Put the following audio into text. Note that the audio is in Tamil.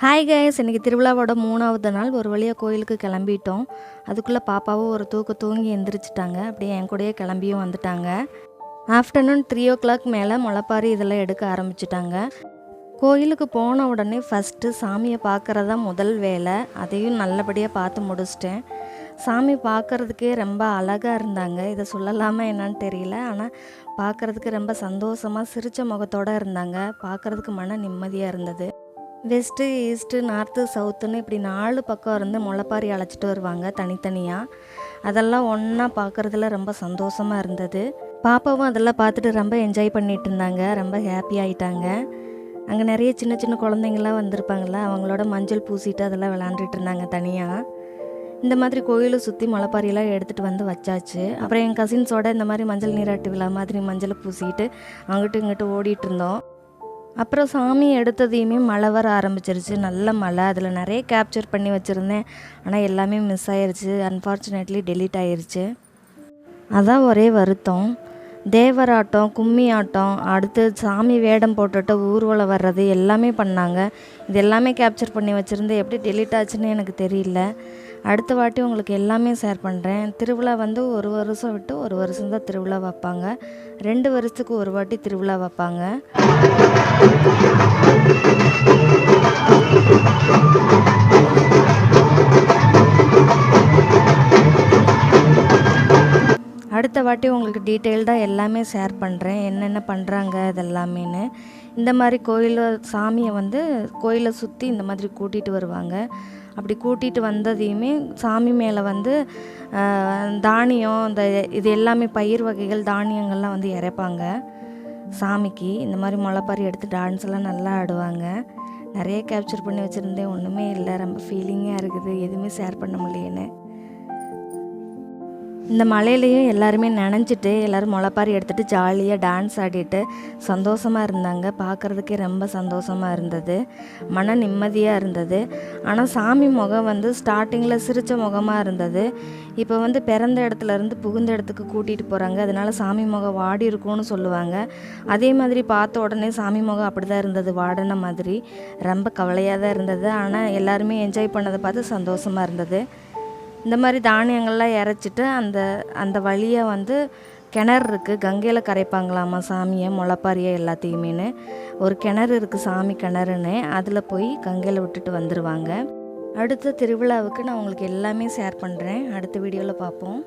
ஹாய் கைஸ் இன்றைக்கி திருவிழாவோட மூணாவது நாள். ஒரு வழியாக கோயிலுக்கு கிளம்பிட்டோம். அதுக்குள்ளே பாப்பாவும் ஒரு தூக்க தூங்கி எந்திரிச்சிட்டாங்க. அப்படியே என் கூடயே கிளம்பியும் வந்துட்டாங்க. ஆஃப்டர்நூன் த்ரீ ஓ கிளாக் மேலே முளைப்பாரி இதெல்லாம் எடுக்க ஆரம்பிச்சிட்டாங்க. கோயிலுக்கு போன உடனே ஃபஸ்ட்டு சாமியை பார்க்குறது தான் முதல் வேலை. அதையும் நல்லபடியாக பார்த்து முடிச்சிட்டேன். சாமி பார்க்குறதுக்கே ரொம்ப அழகாக இருந்தாங்க. இதை சொல்லலாமா என்னன்னு தெரியல. ஆனால் பார்க்குறதுக்கு ரொம்ப சந்தோஷமாக சிரித்த முகத்தோடு இருந்தாங்க. பார்க்குறதுக்கு மன நிம்மதியாக இருந்தது. வெஸ்ட்டு ஈஸ்ட்டு நார்த்து சவுத்துன்னு இப்படி நாலு பக்கம் இருந்து முளைப்பாரி அழைச்சிட்டு வருவாங்க தனித்தனியாக அதெல்லாம் ஒன்றா பார்க்குறதுல ரொம்ப சந்தோஷமாக இருந்தது. பாப்பாவும் அதெல்லாம் பார்த்துட்டு ரொம்ப என்ஜாய் பண்ணிட்டு இருந்தாங்க. ரொம்ப ஹாப்பி ஆகிட்டாங்க அங்கே நிறைய சின்ன சின்ன குழந்தைங்களாம் வந்திருப்பாங்கள்ல அவங்களோட மஞ்சள் பூசிட்டு அதெல்லாம் விளாண்டுட்டு இருந்தாங்க தனியாக இந்த மாதிரி கோயிலை சுற்றி முளைப்பாரியெல்லாம் எடுத்துகிட்டு வந்து வச்சாச்சு. அப்புறம் என் கசின்ஸோட இந்த மாதிரி மஞ்சள் நீராட்டு விழா மாதிரி மஞ்சளை பூசிட்டு அங்கிட்டு இங்கிட்டு ஓடிட்டு இருந்தோம். அப்புறம் சாமி எடுத்ததையுமே மழை வர ஆரம்பிச்சிருச்சு. நல்ல மழை. அதில் நிறைய கேப்சர் பண்ணி வச்சுருந்தேன். ஆனால் எல்லாமே மிஸ் ஆயிடுச்சு அன்ஃபார்ச்சுனேட்லி டெலீட் ஆயிடுச்சு அதான் ஒரே வருத்தம். தேவராட்டம் கும்மி ஆட்டம் அடுத்து சாமி வேடம் போட்டுட்டு ஊர்வலம் வர்றது எல்லாமே பண்ணாங்க. இது எல்லாமே கேப்சர் பண்ணி வச்சுருந்து எப்படி டெலீட் ஆச்சுன்னு எனக்கு தெரியல. அடுத்த வாட்டி உங்களுக்கு எல்லாமே ஷேர் பண்ணுறேன் திருவிழா வந்து ஒரு வருஷம் விட்டு ஒரு வருஷம் தான் திருவிழா வைப்பாங்க. ரெண்டு வருஷத்துக்கு ஒரு வாட்டி திருவிழா வைப்பாங்க. அடுத்த வாட்டி உங்களுக்கு டீட்டெயில்டாக எல்லாமே ஷேர் பண்ணுறேன் என்னென்ன பண்ணுறாங்க இதெல்லாமேன்னு. இந்த மாதிரி கோயிலில் சாமியை வந்து கோயிலை சுற்றி இந்த மாதிரி கூட்டிகிட்டு வருவாங்க. அப்படி கூட்டிகிட்டு வந்ததையுமே சாமி மேலே வந்து தானியம் இந்த இது எல்லாமே பயிர் வகைகள் தானியங்கள்லாம் வந்து இறைப்பாங்க. சாமிக்கு இந்த மாதிரி முளைப்பாரி எடுத்து டான்ஸ் எல்லாம் நல்லா ஆடுவாங்க. நிறைய கேப்சர் பண்ணி வச்சுருந்தேன். ஒன்றுமே இல்லை. ரொம்ப ஃபீலிங்காக இருக்குது. எதுவுமே ஷேர் பண்ண முடியலன்னு. இந்த மலையிலையும் எல்லாருமே நனைஞ்சிட்டு எல்லோரும் முளைப்பாரி எடுத்துகிட்டு ஜாலியாக டான்ஸ் ஆடிட்டு சந்தோஷமாக இருந்தாங்க. பார்க்குறதுக்கே ரொம்ப சந்தோஷமாக இருந்தது. மன நிம்மதியாக இருந்தது. ஆனால் சாமி முகம் வந்து ஸ்டார்டிங்கில் சிரித்த முகமாக இருந்தது. இப்போ வந்து பிறந்த இடத்துல இருந்து புகுந்த இடத்துக்கு கூட்டிகிட்டு போகிறாங்க அதனால சாமி முகம் வாடி இருக்கும்னு சொல்லுவாங்க. அதே மாதிரி பார்த்த உடனே சாமி முகம் அப்படி தான் இருந்தது வாடின மாதிரி. ரொம்ப கவலையாக தான் இருந்தது. ஆனால் எல்லாருமே என்ஜாய் பண்ணதை பார்த்து சந்தோஷமாக இருந்தது. இந்த மாதிரி தானியங்கள்லாம் இறைச்சிட்டு அந்த அந்த வழியை வந்து கிணறு இருக்குது கங்கையில் கரைப்பாங்களாமா சாமியை முளப்பாரியை எல்லாத்தையுமேனு ஒரு கிணறு இருக்குது சாமி கிணறுன்னு. அதில் போய் கங்கையில் விட்டுட்டு வந்துடுவாங்க அடுத்த திருவிழாவுக்கு நான் உங்களுக்கு எல்லாமே ஷேர் பண்ணுறேன் அடுத்த வீடியோவில் பார்ப்போம்.